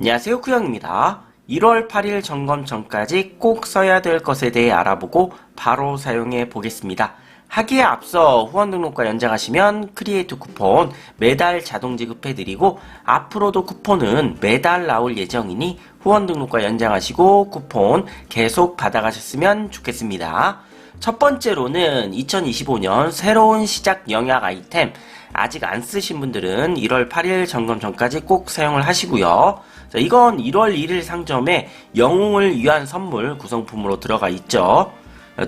안녕하세요 쿠영입니다. 1월 8일 점검 전까지 꼭 써야 될 것에 대해 알아보고 바로 사용해 보겠습니다. 하기에 앞서 후원 등록과 연장하시면 크리에이트 쿠폰 매달 자동 지급해드리고 앞으로도 쿠폰은 매달 나올 예정이니 후원 등록과 연장하시고 쿠폰 계속 받아가셨으면 좋겠습니다. 첫 번째로는 2025년 새로운 시작 영약 아이템 아직 안 쓰신 분들은 1월 8일 점검 전까지 꼭 사용을 하시고요. 자, 이건 1월 1일 상점에 영웅을 위한 선물 구성품으로 들어가 있죠.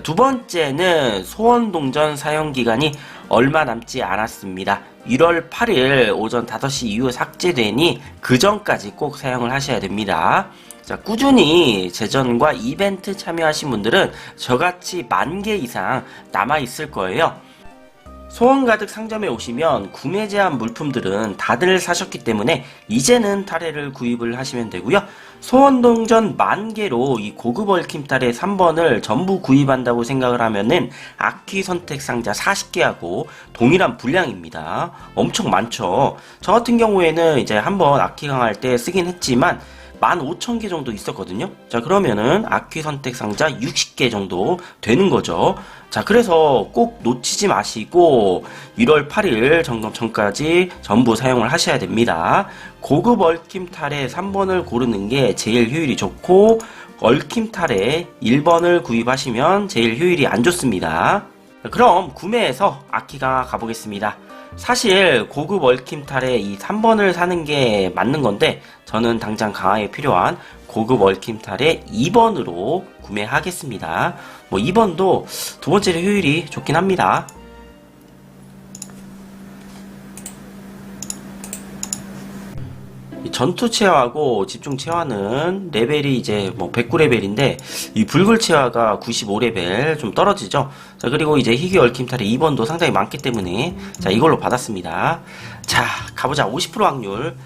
두 번째는 소원동전 사용 기간이 얼마 남지 않았습니다. 1월 8일 오전 5시 이후 삭제되니 그 전까지 꼭 사용을 하셔야 됩니다. 자, 꾸준히 제전과 이벤트 참여하신 분들은 저같이 만 개 이상 남아 있을 거예요. 소원 가득 상점에 오시면 구매 제한 물품들은 다들 사셨기 때문에 이제는 타레를 구입을 하시면 되고요. 소원동전 만 개로 이 고급 얽힘 타레 3번을 전부 구입한다고 생각을 하면은 아키 선택 상자 40개하고 동일한 분량입니다. 엄청 많죠. 저 같은 경우에는 이제 한번 아키 강할 때 쓰긴 했지만 15,000개 정도 있었거든요. 자, 그러면은 아키 선택 상자 60개 정도 되는 거죠. 자, 그래서 꼭 놓치지 마시고 1월 8일 점검 전까지 전부 사용을 하셔야 됩니다. 고급 얽힘 탈에 3번을 고르는 게 제일 효율이 좋고 얽힘 탈에 1번을 구입하시면 제일 효율이 안 좋습니다. 그럼 구매해서 아키가 가보겠습니다. 사실 고급 탈에 이 3번을 사는 게 맞는 건데 저는 당장 강화에 필요한 고급 탈에 2번으로 구매하겠습니다. 뭐 2번도 두 번째로 효율이 좋긴 합니다. 전투 체화하고 집중 체화는 레벨이 이제 뭐 109레벨인데 이 불굴 체화가 95레벨 좀 떨어지죠. 자 그리고 이제 희귀 탈의 2번도 상당히 많기 때문에 자 이걸로 받았습니다. 자 가보자 50% 확률.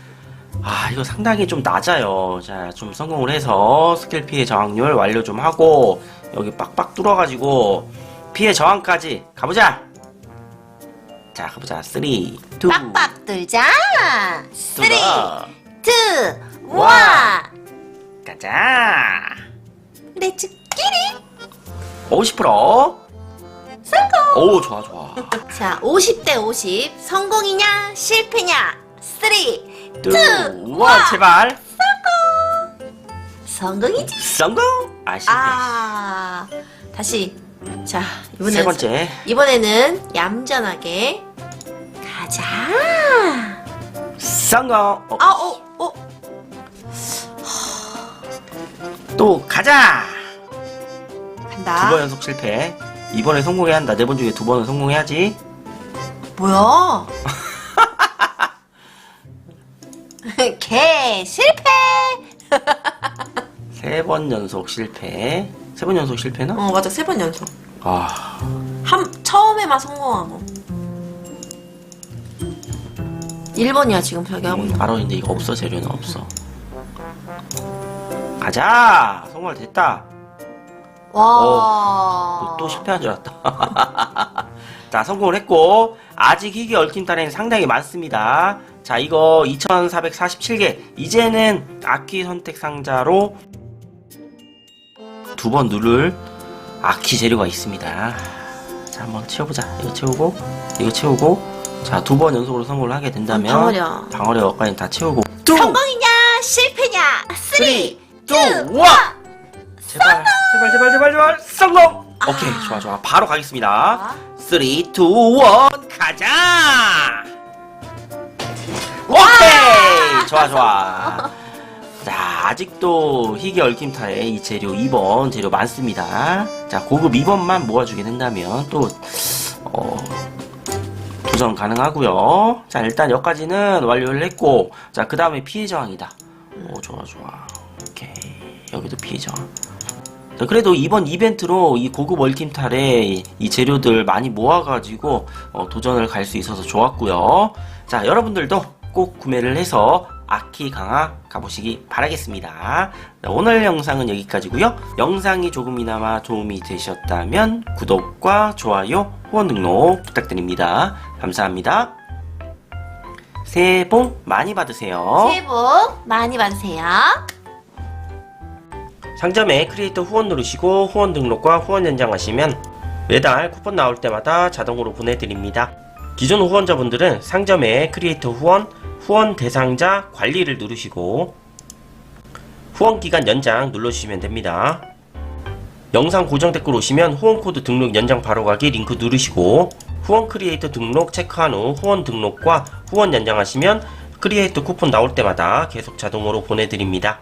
아 이거 상당히 좀 낮아요. 자 좀 성공을 해서 스킬 피해 저항률 완료 좀 하고 여기 빡빡 뚫어가지고 피해 저항까지 가보자. 자 가보자 3, 2, 빡빡 뚫자. 쓰리, 뚫어. 투, 원. 가자. 렛츠 끼리. 50% 성공. 오 좋아 좋아 자, 50대 50. 성공이냐, 실패냐. 쓰리, 투, 뚜 원. 제발 성공이지. 성공 아 실패 아, 다시. 자, 이번엔 세 번째 이번에는 얌전하게 가자. 성공 어, 아, 어, 또 가자 간다. 두번 연속 실패 이번에 성공해야 한다 네 번 중에 두 번은 성공해야지 뭐야? 개 실패. 세 번 연속 실패 세 번 연속 실패나? 어 맞아 세 번 연속. 아 한 처음에만 성공하고. 1번이야 지금 저기 하고 음, 있는. 알아 근데 이거 없어 재료는 없어 가자 성공 됐다 와. 어, 또 실패한 줄 알았다. 자, 성공을 했고, 아직 희귀 얽힌 탈에는 상당히 많습니다. 자, 이거 2447개. 이제는 아키 선택 상자로 두 번 누를 아키 재료가 있습니다. 자, 한번 채워보자. 이거 채우고, 이거 채우고, 자, 두 번 연속으로 성공을 하게 된다면, 방어력. 방어력까지 다 채우고, 또! 성공이냐 실패냐? 3, 2, 1. 제발, 제발, 제발, 제발, 제발, 성공! 오케이, 좋아, 좋아. 바로 가겠습니다. 3, 2, 1, 가자! 오케이! 좋아, 좋아. 자, 아직도 희귀 얽힘타에 이 재료 2번 재료 많습니다. 자, 고급 2번만 모아주게 된다면 또, 어, 도전 가능하고요 자, 일단 여기까지는 완료를 했고, 자, 그 다음에 피해 저항이다. 오, 좋아, 좋아. 오케이. 여기도. 자, 그래도 이번 이벤트로 이 고급 얼킴탈에 이 재료들 많이 모아가지고 어, 도전을 갈 수 있어서 좋았고요. 자, 여러분들도 꼭 구매를 해서 아키 강화 가보시기 바라겠습니다. 자, 오늘 영상은 여기까지고요. 영상이 조금이나마 도움이 되셨다면 구독과 좋아요, 후원 등록 부탁드립니다. 감사합니다. 새해 복 많이 받으세요. 새해 복 많이 받으세요. 상점에 크리에이터 후원 누르시고 후원 등록과 후원 연장하시면 매달 쿠폰 나올 때마다 자동으로 보내드립니다. 기존 후원자분들은 상점에 크리에이터 후원, 후원 대상자 관리를 누르시고 후원 기간 연장 눌러주시면 됩니다. 영상 고정 댓글 오시면 후원 코드 등록 연장 바로 가기 링크 누르시고 후원 크리에이터 등록 체크한 후 후원 등록과 후원 연장하시면 크리에이터 쿠폰 나올 때마다 계속 자동으로 보내드립니다.